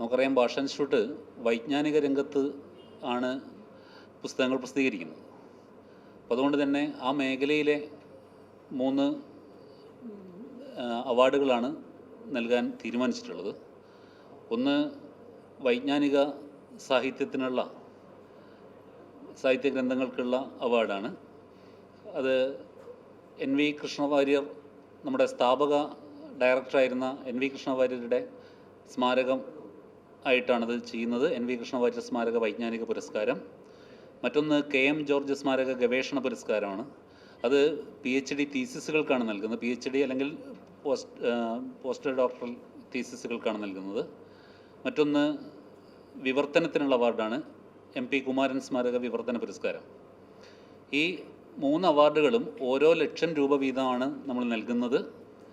നമുക്കറിയാം ഭാഷ ഇൻസ്റ്റിറ്റ്യൂട്ട് വൈജ്ഞാനിക രംഗത്ത് ആണ് പുസ്തകങ്ങൾ പ്രസിദ്ധീകരിക്കുന്നത്. അപ്പോൾ അതുകൊണ്ട് തന്നെ ആ മേഖലയിലെ മൂന്ന് അവാർഡുകളാണ് നൽകാൻ തീരുമാനിച്ചിട്ടുള്ളത്. ഒന്ന് വൈജ്ഞാനിക സാഹിത്യത്തിനുള്ള സാഹിത്യ ഗ്രന്ഥങ്ങൾക്കുള്ള അവാർഡാണ്. അത് എൻ വി കൃഷ്ണവാര്യർ നമ്മുടെ സ്ഥാപക ഡയറക്ടറായിരുന്ന എൻ വി കൃഷ്ണവാര്യരുടെ സ്മാരകം ആയിട്ടാണത് ചെയ്യുന്നത്. എൻ വി കൃഷ്ണവാര്യർ സ്മാരക വൈജ്ഞാനിക പുരസ്കാരം. മറ്റൊന്ന് കെ എം ജോർജ് സ്മാരക ഗവേഷണ പുരസ്കാരമാണ്. അത് പി എച്ച് ഡി തീസിസുകൾക്കാണ് നൽകുന്നത്. പി എച്ച് ഡി അല്ലെങ്കിൽ പോസ്റ്റ് പോസ്റ്റർ ഡോക്ടറൽ തീസിസുകൾക്കാണ് നൽകുന്നത്. മറ്റൊന്ന് വിവർത്തനത്തിനുള്ള അവാർഡാണ് എം പി കുമാരൻ സ്മാരക വിവർത്തന പുരസ്കാരം. ഈ മൂന്ന് അവാർഡുകളും ഓരോ ലക്ഷം രൂപ വീതമാണ് നമ്മൾ നൽകുന്നത്.